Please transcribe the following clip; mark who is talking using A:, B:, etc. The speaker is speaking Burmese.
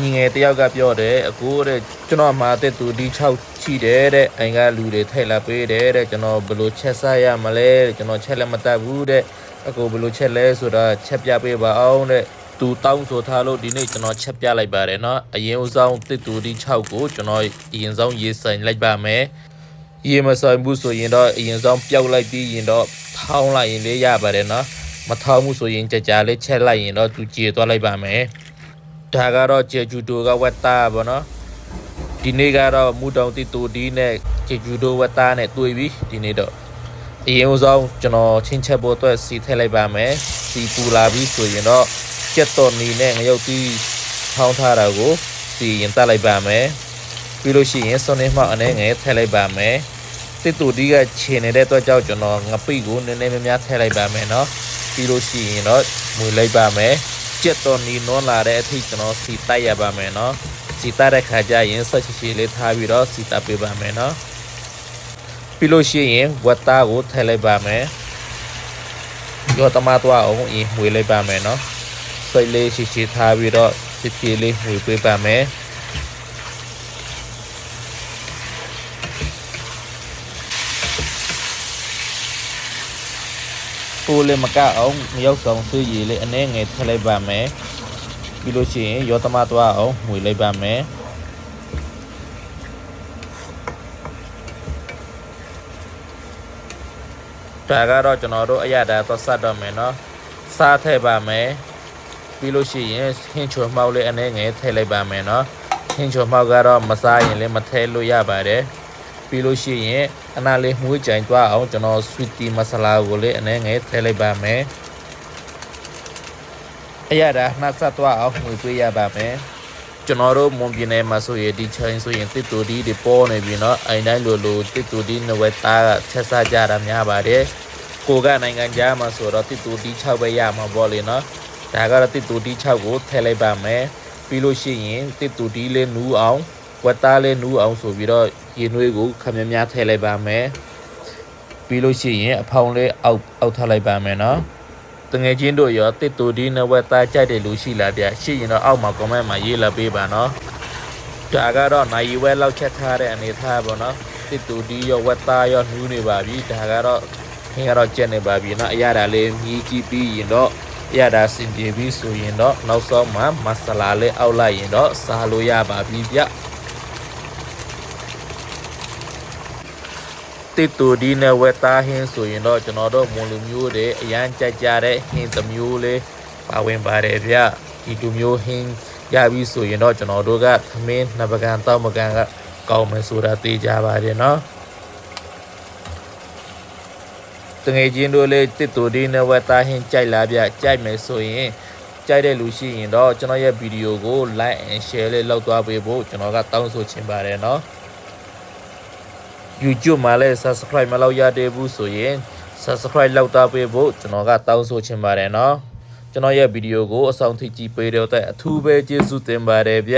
A: ညီငယ်တယောက်ကပြောတယ်အကိုတဲ့ကျွန်တော်မှာတဲ့သူဒီ6ချိတယ်တဲ့အင်္ဂါလူတွေထိုက်လာပေးတယ်တဲ့ကျွန်တော်ဘယ်လိုချက်စားရမလဲတဲ့ကျွန်တော်ချက်လည်းမတတ်ဘူးတဲ့အကိုဘယ်လိုချက်လဲဆိုတာချက်ပြပေးပါအောင်တဲ့သူတောင်းဆိုထားလို့ဒီနေ့ကျွန်တော်ချက်ပြလိုက်ပါတယ်เนาะအရင်ဦးဆုံးတစ်သူဒီ6ကိုကျွန်တော်အရင်ဆုံးရေးဆိုင်လိုက်ပါမယ်ရေမဆိုင်ဘူးဆိုရင်တော့အရင်ဆုံးပျောက်လိုက်ပြီးရင်တော့ထောင်းလိုက်ရင်လေးရပါတယ်เนาะမထောင်းဘူးဆိုရင်ကြကြလေးချက်လိုက်ရင်တော့သူကြေသွားလိုက်ပါမယ် ဒါကတော့ဂျေဂျူတိုကဝက်တာပေါ့နော်ဒီနေ့ကတော့မူတောင်တီတိုဒီနဲ့ဂျေဂျူတိုဝက်တာနဲ့တွေ့ပြီဒီနေ့တော့အရင်ဦးဆုံးကျွန်တော်ချင်းချက်ဖို့အတွက်စီထည့်လိုက်ပါမယ်စီပူလာပြီဆိုရင်တော့ကြက်တော်နီနဲ့ငရုတ်တီထောင်းထားတာကိုစီရင်တက်လိုက်ပါမယ်ပြီးလို့ရှိရင်စွန်နေမှအနေငယ်ထည့်လိုက်ပါမယ်တစ်တူဒီကခြေနေတဲ့အတွက်ကြောင့်ကျွန်တော်ငပိကိုနည်းနည်းများများထည့်လိုက်ပါမယ်เนาะပြီးလို့ရှိရင်တော့မွေလိုက်ပါမယ် ကြက်တော်နီနွန်လာတဲ့အထိကျွန်တော်စီတိုက်ရပါမယ်နော်စီတိုက်တဲ့ခါကျရင်ဆက်ချီချီလေးထားပြီးတော့စီတိုက်ပေးပါမယ်နော်ပြီးလို့ရှိရင်ဝက်သားကိုထည့်လိုက်ပါမယ်ရောတမသွားအောင်ရင်မှွေလိုက်ပါမယ်နော်စိတ်လေးရှိရှိထားပြီးတော့ဖြည်းဖြည်းလေးမှွေပေးပါမယ် ကိုလည်းမကအောင်မရောက်ဆောင်ဆွေးရည်လေးအနေငယ်ထည့်လိုက်ပါမယ်ပြီးလို့ရှိရင်ရောသမသွားအောင်မှွေလိုက်ပါမယ်ဒါကတော့ကျွန်တော်တို့အရတာသွားဆက်တော့မယ်နော်စားထည့်ပါမယ်ပြီးလို့ရှိရင်ဟင်းချော်မှောက်လေးအနေငယ်ထည့်လိုက်ပါမယ်နော်ဟင်းချော်မှောက်ကတော့မစားရင်လည်းမထည့်လို့ရပါတယ် ပြီးလို့ရှိရင်အနာလေးမှုကြိုင်သွားအောင်ကျွန်တော် sweetie မဆလာကိုလေးအနှဲငယ်ထည့်လိုက်ပါမယ်အရသာနှက်ဆက်သွားအောင်မှုပေးရပါမယ်ကျွန်တော်တို့မွန်ပြည်နယ်မှာဆိုရင်ဒီချိန်ဆိုရင်တစ်တူဒီတွေပေါ်နေပြီเนาะအိုင်တိုင်းလိုလိုတစ်တူဒီနဝက်သားကချက်စားကြတာများပါတယ်ကိုကနိုင်ငံခြားမှာဆိုတော့တစ်တူဒီ6ပဲရမှာပေါ့လေเนาะဒါကတော့တစ်တူဒီ6ကိုထည့်လိုက်ပါမယ်ပြီးလို့ရှိရင်တစ်တူဒီလေးနူးအောင် ဝက်သားလေးနူးအောင်ဆိုပြီးတော့ရေနွေးကိုခမ်းများများထည့်လိုက်ပါမယ်ပြီးလို့ရှိရင်အဖောင်လေးအောက်အောက်ထားလိုက်ပါမယ်နော်တငယ်ချင်းတို့ရောတစ်တူဒီနဝက်သားကြိုက်တဲ့လူရှိလားဗျရှိရင်တော့အောက်မှာ comment မှာရေးလာပေးပါနော်ဒါကတော့နိုင်ဝဲလောက်ချက်ထားတဲ့အနေထားပေါ့နော်တစ်တူဒီရောဝက်သားရောနူးနေပါပြီဒါကတော့ခင်ကတော့ကြက်နေပါပြီနော်အရတာလေးမြည်ကြည့်ပြီးရင်တော့အရတာစင်ပြေပြီးဆိုရင်တော့နောက်ဆုံးမှာမဆလာလေးအောက်လိုက်ရင်တော့စားလို့ရပါပြီဗျ တစ်တူဒီနဲ့ဝက်သားဟင်းဆိုရင်တော့ကျွန်တော်တို့မွန်လူမျိုးတွေအရန်ကြိုက်ကြတဲ့ဟင်းတစ်မျိုးလေးပါဝင်ပါတယ်ဗျဒီလူမျိုးဟင်းရပြီဆိုရင်တော့ကျွန်တော်တို့ကသမင်းနှစ်ပကံတောက်ပကံကကောင်းမယ်ဆိုတာသိကြပါတယ်နော်တငယ်ချင်းတို့လေးတစ်တူဒီနဲ့ဝက်သားဟင်းကြိုက်လာဗျကြိုက်မယ်ဆိုရင်ကြိုက်တဲ့လူရှိရင်တော့ကျွန်တော်ရဲ့ဗီဒီယိုကို like and share လေးလုပ်သွားပေးဖို့ကျွန်တော်ကတောင်းဆိုချင်ပါတယ်နော် YouTube မှာလည်း subscribe မလုပ်ရသေးဘူးဆိုရင် subscribe လောက်တာပေးဖို့ကျွန်တော်ကတောင်းဆိုချင်ပါတယ်နော်ကျွန်တော်ရဲ့ဗီဒီယိုကိုအဆောင်ထိကြည့်ပေးတဲ့အတွက်အထူးပဲကျေးဇူးတင်ပါတယ်ဗျာ